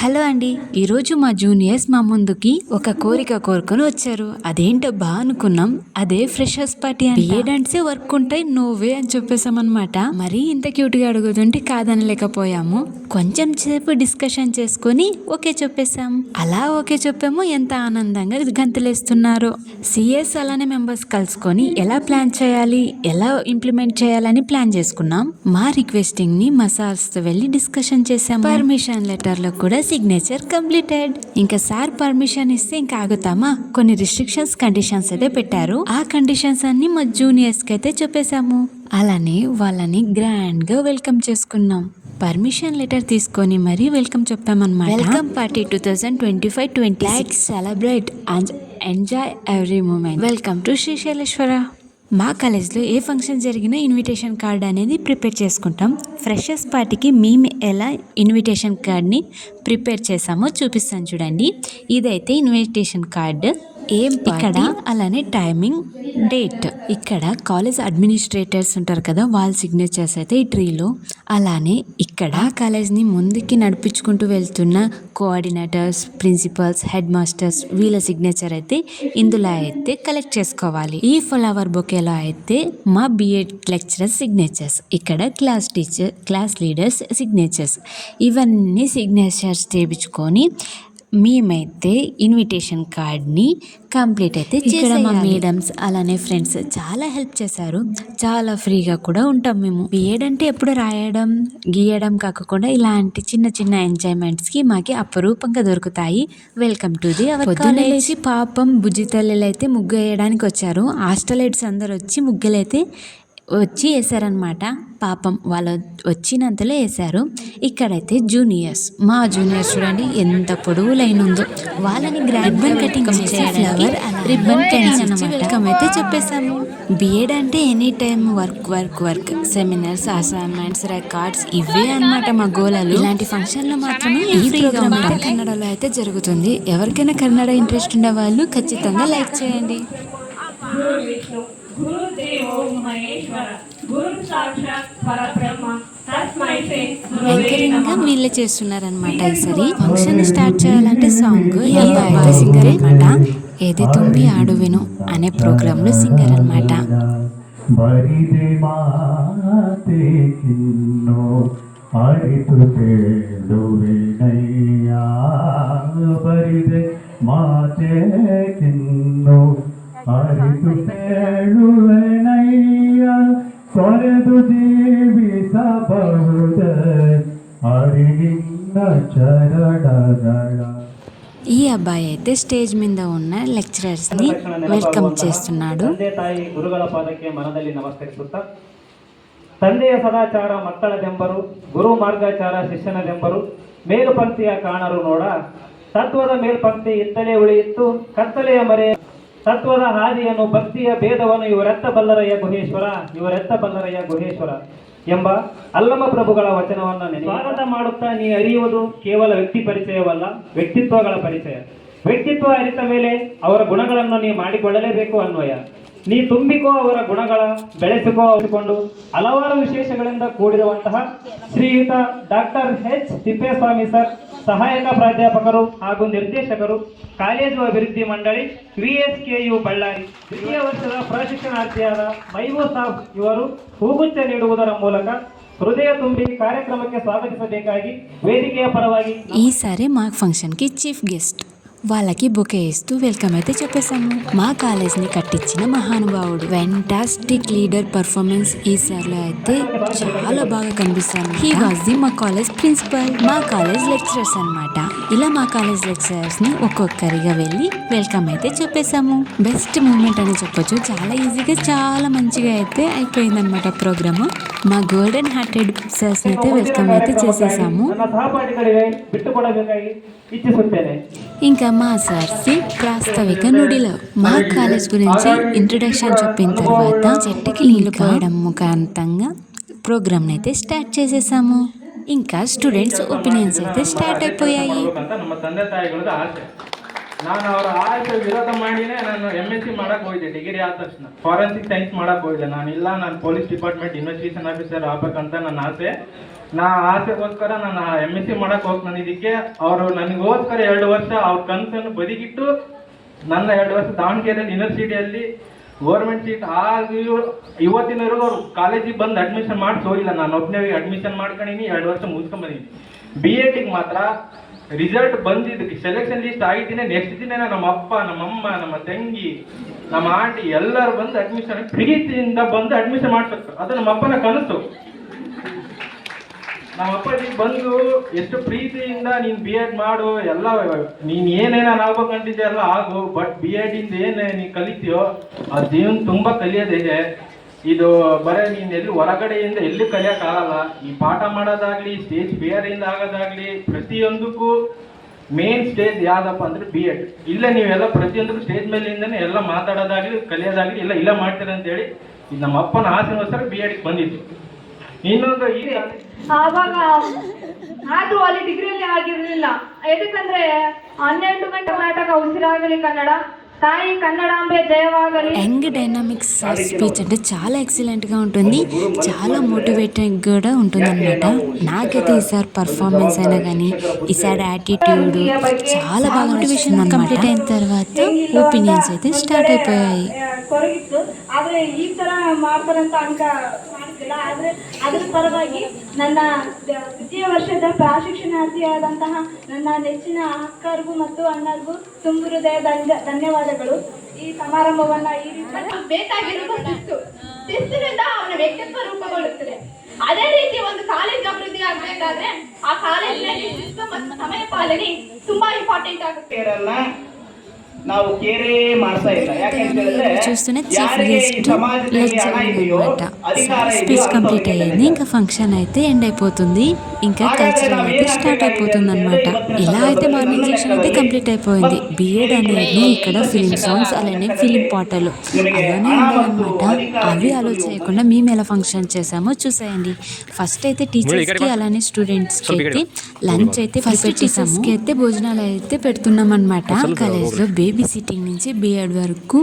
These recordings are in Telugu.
హలో అండి. ఈరోజు మా జూనియర్స్ మా ముందుకి ఒక కోరిక కోరుకొని వచ్చారు. అదేంటబ్బా అనుకున్నాం. అదే ఫ్రెషర్స్ పార్టీ అని ఏడంటే వర్క్ ఉంటాయి నోవే అని చెప్పేసామన్నమాట మరీ ఇంత క్యూట్గా అడుగుతుంటే కాదనలేకపోయాము. కొంచెం సేపు డిస్కషన్ చేసుకొని ఓకే చెప్పేశాం. అలా ఓకే చెప్పాము ఎంత ఆనందంగా గంతులేస్తున్నారు. సిఎస్ అలానే మెంబర్స్ కలుసుకొని ఎలా ప్లాన్ చేయాలి ఎలా ఇంప్లిమెంట్ చేయాలని ప్లాన్ చేసుకున్నాం. మా రిక్వెస్టింగ్ని మా సార్స్తో వెళ్ళి డిస్కషన్ చేసాం పర్మిషన్ లెటర్లో కూడా సిగ్నేచర్ కంప్లీటెడ్ ఇంకా సార్ పర్మిషన్ ఇస్తే ఇంకా ఆగుతామా? కొన్ని రిస్ట్రిక్షన్స్ కండిషన్స్ అయితే పెట్టారు. ఆ కండిషన్స్ అన్ని మా జూనియర్స్కి అయితే చెప్పేశాము. అలానే వాళ్ళని గ్రాండ్గా వెల్కమ్ చేసుకున్నాం. పర్మిషన్ లెటర్ తీసుకొని మరీ welcome చెప్పామన్నమాట welcome party two thousand twenty five twenty celebrate and enjoy every moment welcome to Srisaileswara మా కాలేజ్లో ఏ ఫంక్షన్ జరిగినా ఇన్విటేషన్ కార్డ్ అనేది ప్రిపేర్ చేసుకుంటాం. ఫ్రెషర్స్ పార్టీకి మేము ఎలా ఇన్విటేషన్ కార్డ్ని ప్రిపేర్ చేసామో చూపిస్తాను చూడండి. ఇదైతే ఇన్విటేషన్ కార్డ్. ఏం ఇక్కడ అలానే టైమింగ్ డేట్. ఇక్కడ కాలేజ్ అడ్మినిస్ట్రేటర్స్ ఉంటారు కదా వాళ్ళ సిగ్నేచర్స్ అయితే ఈ ట్రీలో. అలానే ఇక్కడ కాలేజ్ని ముందుకి నడిపించుకుంటూ వెళ్తున్న కోఆర్డినేటర్స్ ప్రిన్సిపల్స్ హెడ్ మాస్టర్స్ వీళ్ళ సిగ్నేచర్ అయితే ఇందులో అయితే కలెక్ట్ చేసుకోవాలి. ఈ ఫ్లవర్ బొకేలో అయితే మా బిఎడ్ లెక్చరర్ సిగ్నేచర్స్ ఇక్కడ class teacher class leaders signatures ఇవన్నీ సిగ్నేచర్స్ చేయించుకొని మేమైతే ఇన్విటేషన్ కార్డ్ని కంప్లీట్ అయితే ఇక్కడ మా మేడమ్స్ అలానే ఫ్రెండ్స్ చాలా హెల్ప్ చేశారు. చాలా ఫ్రీగా కూడా ఉంటాం మేము. బిఎడ్ అంటే ఎప్పుడు రాయడం గీయడం కాకుండా ఇలాంటి చిన్న చిన్న ఎంజాయ్మెంట్స్కి మాకి అపరూపంగా దొరుకుతాయి. Welcome to the our college పాపం బుజ్జి తల్లిలు అయితే ముగ్గు వేయడానికి వచ్చారు. హాస్టలైట్స్ అందరు వచ్చి ముగ్గులైతే వచ్చి వేసారనమాట పాపం వాళ్ళు వచ్చినంతలో వేశారు. ఇక్కడైతే జూనియర్స్. మా జూనియర్స్ చూడండి ఎంత పొడవు లైన్ ఉందో. వాళ్ళని ribbon cutting flower ribbon cutting అనమాట. వెల్కమ్ అయితే చెప్పేసాము బిఎడ్ అంటే any time work work work seminars assignments records ఇవే అన్నమాట మా గోళాలు ఇలాంటి ఫంక్షన్లో మాత్రమే ఈ ప్రోగ్రామ్ అయితే కన్నడలో అయితే జరుగుతుంది. ఎవరికైనా కన్నడ ఇంట్రెస్ట్ ఉండే వాళ్ళు ఖచ్చితంగా లైక్ చేయండి. యాంకరింగ్ వీళ్ళే చేస్తున్నారనమాట ఈసారి ఫంక్షన్ స్టార్ట్ చేయాలంటే సాంగ్ సింగర్ అనమాట. ఏది తుంబి ఆడువెను అనే ప్రోగ్రాంలో సింగర్ అనమాట. మాతే ಕೊರೆದು ಜೀವಿಸಬಹುದ ಅರಿವಿಂದ ಚರಣಗಳ ఈ అబ్బాయి అయితే స్టేజ్ మీద ఉన్న లెక్చరర్స్ ని వెల్కమ్ చేస్తున్నాడు ತಂದೆ ತಾಯಿ ಗುರುಗಳ ಪಾದಕ್ಕೆ ಮನದಲ್ಲಿ ನಮಸ್ಕರಿಸುತ್ತಾ ತಂದೆಯ ಸದಾಚಾರ ಮಕ್ಕಳ ದೆಂಬರು ಗುರು ಮಾರ್ಗಾಚಾರ ಶಿಷ್ಯನ ದೆಂಬರು ಮೇಲುಪಂಕ್ತಿಯ ಕಾಣರು ನೋಡ ತತ್ವದ ಮೇಲ್ಪಂಕ್ತಿ ಇತ್ತಲೇ ಉಳಿಯಿತ್ತು ಕತ್ತಲೆಯ ಮರೆ ತತ್ವದ ಹಾದಿಯನ್ನು ಭಕ್ತಿಯ ಭೇದವನ್ನು ಇವರೆತ್ತ ಬಲ್ಲರಯ್ಯ ಗುಹೇಶ್ವರ, ಇವರೆತ್ತ ಬಲ್ಲರಯ್ಯ ಗುಹೇಶ್ವರ ಎಂಬ ಅಲ್ಲಮ ಪ್ರಭುಗಳ ವಚನವನ್ನು ನೆನೆ ಸ್ವಾಗತ ಮಾಡುತ್ತಾ ನೀ ಅರಿಯುವುದು ಕೇವಲ ವ್ಯಕ್ತಿ ಪರಿಚಯವಲ್ಲ, ವ್ಯಕ್ತಿತ್ವಗಳ ಪರಿಚಯ. ವ್ಯಕ್ತಿತ್ವ ಅರಿತ ಮೇಲೆ ಅವರ ಗುಣಗಳನ್ನು ನೀ ಮಾಡಿಕೊಳ್ಳಲೇಬೇಕು ಅನ್ವಯ. ನೀ ತುಂಬಿಕೋ ಅವರ ಗುಣಗಳ, ಬೆಳೆಸಿಕೋ ಅವರಿಕೊಂಡು ಹಲವಾರು ವಿಶೇಷಗಳಿಂದ ಕೂಡಿರುವಂತಹ ಶ್ರೀಯುತ ಡಾಕ್ಟರ್ ಎಚ್ ತಿಪ್ಪೇಸ್ವಾಮಿ ಸರ್ ಸಹಾಯಕ ಪ್ರಾಧ್ಯಾಪಕರು ಹಾಗೂ ನಿರ್ದೇಶಕರು, ಕಾಲೇಜು ಅಭಿವೃದ್ಧಿ ಮಂಡಳಿ ವಿಎಸ್ಕೆಯು ಬಳ್ಳಾರಿ, ದ್ವಿತೀಯ ವರ್ಷದ ಪ್ರಶಿಕ್ಷಣಾರ್ಥಿಯಾದ ಮೈಬೂ ಸಾಬ್ ಇವರು ಹೂಗುಚ್ಛ ನೀಡುವುದರ ಮೂಲಕ ಹೃದಯ ತುಂಬಿ ಕಾರ್ಯಕ್ರಮಕ್ಕೆ ಸ್ವಾಗತಿಸಬೇಕಾಗಿ ವೇದಿಕೆಯ ಪರವಾಗಿ ಈ ಸಾರಿ ಮಾರ್ಕ್ ಫಂಕ್ಷನ್ಗೆ ಚೀಫ್ ಗೆಸ್ಟ್. వాళ్ళకి బొకే ఇస్తూ వెల్కమ్ అయితే చెప్పేశాము మా కాలేజ్ని కట్టించిన మహానుభావుడు. వెంటాస్టిక్ లీడర్ పర్ఫార్మెన్స్ ఈసారిలో అయితే చాలా బాగా కనిపిస్తాను. హీ వాజ్ ది మా కాలేజ్ ప్రిన్సిపల్ మా కాలేజ్ లెక్చరర్స్ అన్నమాట. ఇలా మా కాలేజ్ లెక్చరర్స్ని ఒక్కొక్కరిగా వెళ్ళి వెల్కమ్ అయితే చెప్పేశాము. బెస్ట్ మూమెంట్ అని చెప్పొచ్చు. చాలా ఈజీగా చాలా మంచిగా అయితే అయిపోయింది అనమాట ప్రోగ్రామ్. మా గోల్డెన్ హార్టెడ్ సర్స్ అయితే వెల్కమ్ అయితే చేసేసాము. ఇంకా మా సార్స్ ప్రాస్తావిక నుడిలో మా కాలేజ్ గురించి ఇంట్రడక్షన్ చెప్పిన తర్వాత చెట్టుకి నీళ్ళు కావడం ముఖాంతంగా ప్రోగ్రామ్ అయితే స్టార్ట్ చేసేసాము. ఇంకా స్టూడెంట్స్ ఒపీనియన్స్ అయితే స్టార్ట్ అయిపోయాయి. ನಾನು ಅವರ ಆಯ್ತು ವಿರೋಧ ಮಾಡಿನೇ ನಾನು ಎಂ ಎಸ್ ಸಿ ಮಾಡಕ್ ಹೋಗಿದ್ದೆ. ಡಿಗ್ರಿ ಆದ ತಕ್ಷಣ. ಫಾರೆನ್ಸಿಕ್ ಸೈನ್ಸ್ ಮಾಡಕ್ ಹೋಗಿದ್ದೆ. ನಾನು ಇಲ್ಲ, ನಾನು ಪೊಲೀಸ್ ಡಿಪಾರ್ಟ್ಮೆಂಟ್ ಇನ್ವೆಸ್ಟಿಗೇಷನ್ ಆಫೀಸರ್ ಆಗ್ಬೇಕಂತ ನನ್ನ ಆಸೆ. ನಾ ಆಸೆಗೋಸ್ಕರ ನಾನು ಎಂ ಎಸ್ ಸಿ ಮಾಡಕ್ ಹೋಗ್ತಾನೆ ಇದಕ್ಕೆ ಅವರು ನನಗೋಸ್ಕರ ಎರಡು ವರ್ಷ ಅವ್ರ ಕನಸನ್ನು ಬದಿಗಿಟ್ಟು ನನ್ನ ಎರಡು ವರ್ಷ ದಾವಣಗೆರೆಯಲ್ಲಿ ಯೂನಿವರ್ಸಿಟಿಯಲ್ಲಿ ಗೌರ್ಮೆಂಟ್ ಸೀಟ್ ಆಗಿಯೂ ಇವತ್ತಿನವರೆಗೂ ಅವ್ರು ಕಾಲೇಜಿಗೆ ಬಂದು ಅಡ್ಮಿಷನ್ ಮಾಡಿ ಇಲ್ಲ ನಾನು ಒಬ್ಬನೇ ಅಡ್ಮಿಷನ್ ಮಾಡ್ಕೊಂಡಿನಿ ಎರಡು ವರ್ಷ ಮುಗಿಸ್ಕೊಂಡ್ ಬಂದೀನಿ ಬಿ ಎಡ್ಗೆ ಮಾತ್ರ ರಿಸಲ್ಟ್ ಬಂದಿದ್ದಕ್ಕೆ ಸೆಲೆಕ್ಷನ್ ಲಿಸ್ಟ್ ಆಗಿದ್ದೀನಿ ನೆಕ್ಸ್ಟ್ ದಿನ ನಮ್ಮ ಅಪ್ಪ, ನಮ್ಮ ಅಮ್ಮ, ನಮ್ಮ ತಂಗಿ, ನಮ್ಮ ಆಂಟಿ ಎಲ್ಲರೂ ಬಂದು ಅಡ್ಮಿಷನ್ ಪ್ರೀತಿಯಿಂದ ಬಂದು ಅಡ್ಮಿಷನ್ ಮಾಡ್ಬೇಕು. ಅದು ನಮ್ಮ ಅಪ್ಪನ ಕನಸು. ನಮ್ಮ ಅಪ್ಪಾಜಿ ಬಂದು ಎಷ್ಟು ಪ್ರೀತಿಯಿಂದ ನೀನು ಬಿ ಎಡ್ ಮಾಡು, ಎಲ್ಲ ನೀನ್ ಏನೇನ ಆಗ್ಬೇಕಂತಿದ್ದೆ ಎಲ್ಲ ಆಗು. ಬಟ್ ಬಿ ಎಡ್ ಇಂದ ಏನ್ ನೀ ಕಲಿತೀಯೋ, ಆ ಜೀವನ ತುಂಬಾ ಕಲಿಯೋದಿದೆ ಇದು ಬರೀ ನೀನ್ ಎಲ್ಲಿ ಹೊರಗಡೆಯಿಂದ ಎಲ್ಲಿ ಕಲಿಯೋಕ್ಕಾಗಲ್ಲ ಆಗಲ್ಲ. ಈ ಪಾಠ ಮಾಡೋದಾಗ್ಲಿ ಸ್ಟೇಜ್ ಬೇರೆಯಿಂದ ಆಗೋದಾಗ್ಲಿ ಪ್ರತಿಯೊಂದಕ್ಕೂ ಮೇನ್ ಸ್ಟೇಜ್ ಯಾವ್ದಪ್ಪ ಅಂದ್ರೆ ಬಿ ಎಡ್ ಇಲ್ಲ ನೀವೆಲ್ಲ ಪ್ರತಿಯೊಂದಕ್ಕೂ ಸ್ಟೇಜ್ ಮೇಲಿಂದನೇ ಎಲ್ಲ ಮಾತಾಡೋದಾಗ್ಲಿ ಕಲಿಯೋದಾಗ್ಲಿ ಎಲ್ಲ ಇಲ್ಲ ಮಾಡ್ತೀರ ಅಂತ ಹೇಳಿ ಇದು ನಮ್ಮ ಅಪ್ಪನ ಆಸೆಗೋಸ್ಕರ ಬಿ ಎಡ್ ಬಂದಿತ್ತು. ಇನ್ನೊಂದು ಈ ಆವಾಗ ಆದ್ರೂ ಅಲ್ಲಿ ಡಿಗ್ರಿಯಲ್ಲಿ ಆಗಿರ್ಲಿಲ್ಲ. ಎದಕ್ಕಂದ್ರೆ ಹನ್ನೆರಡು ಗಂಟೆ ಕರ್ನಾಟಕ ಉಸಿರಾಗಲಿ ಕನ್ನಡ. యంగ్ డైనామిక్స్ స్పీచ్ అంటే చాలా ఎక్సలెంట్గా ఉంటుంది. చాలా మోటివేటింగ్ కూడా ఉంటుంది అనమాట నాకైతే ఈసారి పర్ఫార్మెన్స్ అయినా కానీ ఈసారి యాటిట్యూడ్ చాలా బాగా మోటివేషన్ కంప్లీట్ అయిన తర్వాత ఒపీనియన్స్ అయితే స్టార్ట్ అయిపోయాయి. ಕೊರಗಿತ್ತು ಆದ್ರೆ ಅದ್ರ ಪರವಾಗಿ ನನ್ನ ದ್ವಿತೀಯ ವರ್ಷದ ಪ್ರಾಶಿಕ್ಷಣಾರ್ಥಿಯಾದಂತಹ ನನ್ನ ನೆಚ್ಚಿನ ಅಕ್ಕರಿಗೂ ಮತ್ತು ಅಣ್ಣರಿಗೂ ತುಂಬ ಹೃದಯ ಧನ್ಯವಾದಗಳು. ಈ ಸಮಾರಂಭವನ್ನ ಈ ರೀತಿ ಬೇಕಾಗಿರುವ ಶಿಸ್ತು. ಶಿಸ್ತಿನಿಂದ ಅವನ ವ್ಯಕ್ತಿತ್ವ ರೂಪಗೊಳ್ಳುತ್ತದೆ. ಅದೇ ರೀತಿ ಒಂದು ಕಾಲೇಜ್ ಅಭಿವೃದ್ಧಿ ಆಗ್ಬೇಕಾದ್ರೆ ಆ ಕಾಲೇಜಿನಲ್ಲಿ ಶಿಸ್ತು ಮತ್ತು ಸಮಯ ಪಾಲನೆ ತುಂಬಾ ಇಂಪಾರ್ಟೆಂಟ್ ಆಗುತ್ತೆ. ನಾವು ಕೇರೇ ಮಾಡ್ತಾ ಇಲ್ಲ ಯಾಕಂತ ಹೇಳಿದ್ರೆ చూస్తూనే చీఫ్ ಯಾರಿಗೆ ಈ గెస్ట్ ಸಮಾಜದಲ್ಲಿ లెక్చర్ ಹಣ ಇದೆಯೋ అనమాట ಅಧಿಕಾರ స్పీచ్ ಇದೆಯೋ కంప్లీట్ ಅಂಥವ್ರಿಗೆ అయ్యింది ఇంకా ఫంక్షన్ అయితే ఎండ్ అయిపోతుంది ఇంకా కల్చరల్ అయితే స్టార్ట్ అయిపోతుంది అనమాట ఇలా అయితే మార్నింగ్ సెక్షన్ అయితే కంప్లీట్ అయిపోయింది బిఎడ్ అనేది ఇక్కడ ఫిలిం సాంగ్స్ అలానే ఫిలిం పాటలు అలానే ఉండాలన్నమాట అవి అలో చేయకుండా మేము ఎలా ఫంక్షన్ చేసామో చూసేయండి ఫస్ట్ అయితే టీచర్స్ కి అలానే స్టూడెంట్స్ కి అయితే లంచ్ అయితే ఫస్ట్ టీచర్స్ కి అయితే భోజనాలు అయితే పెడుతున్నాం అనమాట కాలేజ్ లో బేబీ సిట్టింగ్ నుంచి బిఎడ్ వరకు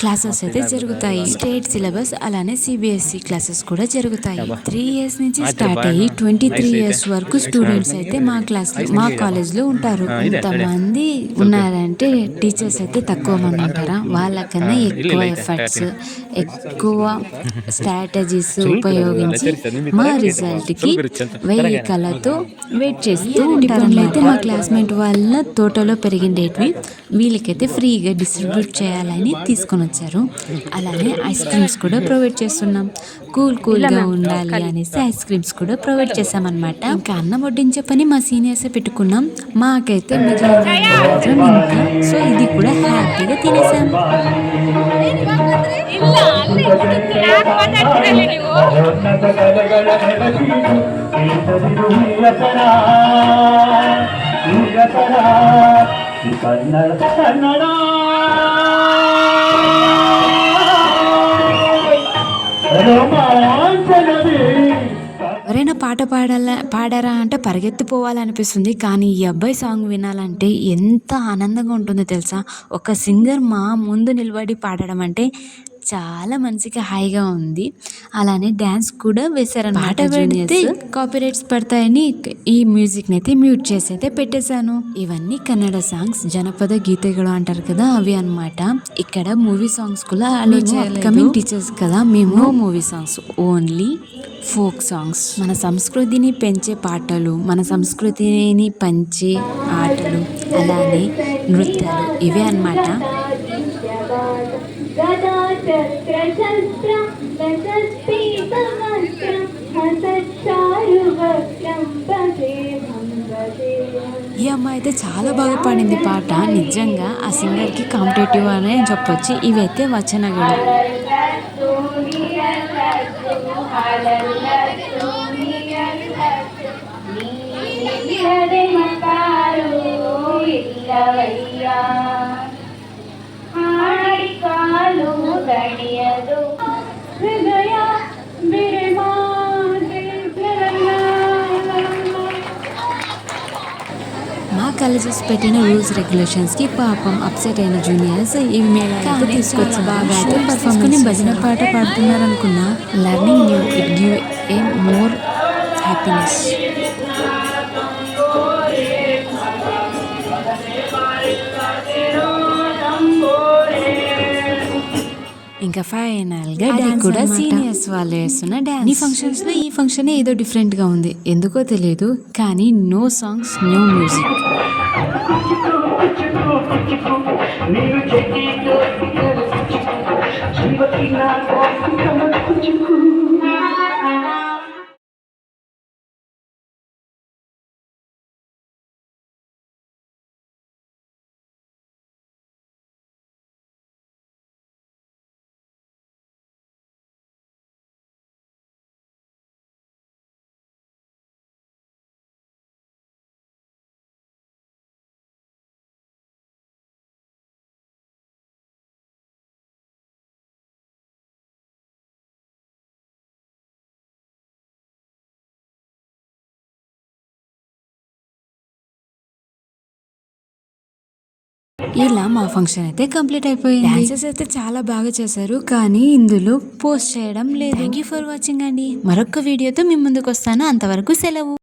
క్లాసెస్ అయితే జరుగుతాయి. స్టేట్ సిలబస్ అలానే సిబిఎస్ఈ క్లాసెస్ కూడా జరుగుతాయి. త్రీ ఇయర్స్ నుంచి స్టార్ట్ అయ్యి ట్వంటీ త్రీ ఇయర్స్ వరకు స్టూడెంట్స్ అయితే మా క్లాస్ మా కాలేజ్లో ఉంటారు. ఇంతమంది ఉన్నారంటే టీచర్స్ అయితే తక్కువ మంది ఉంటారా? వాళ్ళకన్నా ఎక్కువ ఎఫర్ట్స్ ఎక్కువ స్ట్రాటజీస్ ఉపయోగించి మా రిజల్ట్కి వెయ్యి కళ్ళతో వెయిట్ చేస్తూ ఉంటారు అయితే మా క్లాస్మేట్ వాళ్ళ తోటలో పెరిగిండేటివి వీళ్ళకైతే ఫ్రీగా డిస్ట్రిబ్యూట్ చేయాలని తీసుకొని వచ్చారు అలానే ఐస్ క్రీమ్స్ కూడా ప్రొవైడ్ చేస్తున్నాం కూల్ కూల్ గా ఉండాలి అనేసి ఐస్ క్రీమ్స్ కూడా ప్రొవైడ్ చేసామన్నమాట ఇంకా అన్నం వడ్డించే పని మా సీనియర్స్ పెట్టుకున్నాం మాకైతే మిగిలిన మాత్రం ఇంకా సో ఇది కూడా హ్యాపీగా తినేసాం ಮಹೋನ್ನತ కన్నడ ఎవరైనా పాట పాడాల పాడారా అంటే పరిగెత్తిపోవాలనిపిస్తుంది. కానీ ఈ అబ్బాయి సాంగ్ వినాలంటే ఎంత ఆనందంగా ఉంటుందో తెలుసా? ఒక సింగర్ మా ముందు నిలబడి పాడడం అంటే చాలా మనసుకి హాయిగా ఉంది. అలానే డ్యాన్స్ కూడా వేశారని పాట పెడితే కాపీరైట్స్ పడతాయని ఈ మ్యూజిక్ని అయితే మ్యూట్ చేసి అయితే పెట్టేశాను. ఇవన్నీ కన్నడ సాంగ్స్ జనపద గీతಗಳು అంటారు కదా అవి అన్నమాట. ఇక్కడ మూవీ సాంగ్స్ కూడా కమింగ్ టీచర్స్ కదా మేము movie songs only folk songs మన సంస్కృతిని పెంచే పాటలు మన సంస్కృతిని పంచే ఆటలు అలానే నృత్యాలు ఇవే అన్నమాట. ఈ అమ్మాయి అయితే చాలా బాగా పాడింది పాట నిజంగా ఆ సింగర్కి కాంపిటేటివ్ అనే చెప్పొచ్చు. ఇవైతే వచ్చిన కూడా కాలేజెస్ పెట్టిన రూల్స్ రెగ్యులేషన్స్కి పాపం అప్సెట్ అయిన జూనియర్స్ ఇవి మేము అయితే తీసుకొచ్చి బాగా అయితే పర్ఫార్మెన్స్ భజన పాట పాడుతున్నారు అనుకున్నా learning new it give a more happiness ఇంకా ఫైనల్గా అది కూడా సీనియర్స్ వాళ్ళు వేస్తున్న డాన్స్ ఈ ఫంక్షన్స్లో ఈ ఫంక్షన్ ఏదో డిఫరెంట్గా ఉంది. ఎందుకో తెలియదు కానీ నో సాంగ్స్ న్యూ మ్యూజిక్ ఇలా మా ఫంక్షన్ అయితే కంప్లీట్ అయిపోయింది. డాన్సెస్ అయితే చాలా బాగా చేశారు కానీ ఇందులో పోస్ట్ చేయడం లేదు. థ్యాంక్ యూ ఫర్ వాచింగ్ అండి. మరొక వీడియోతో మీ ముందుకు వస్తాను. అంతవరకు సెలవు.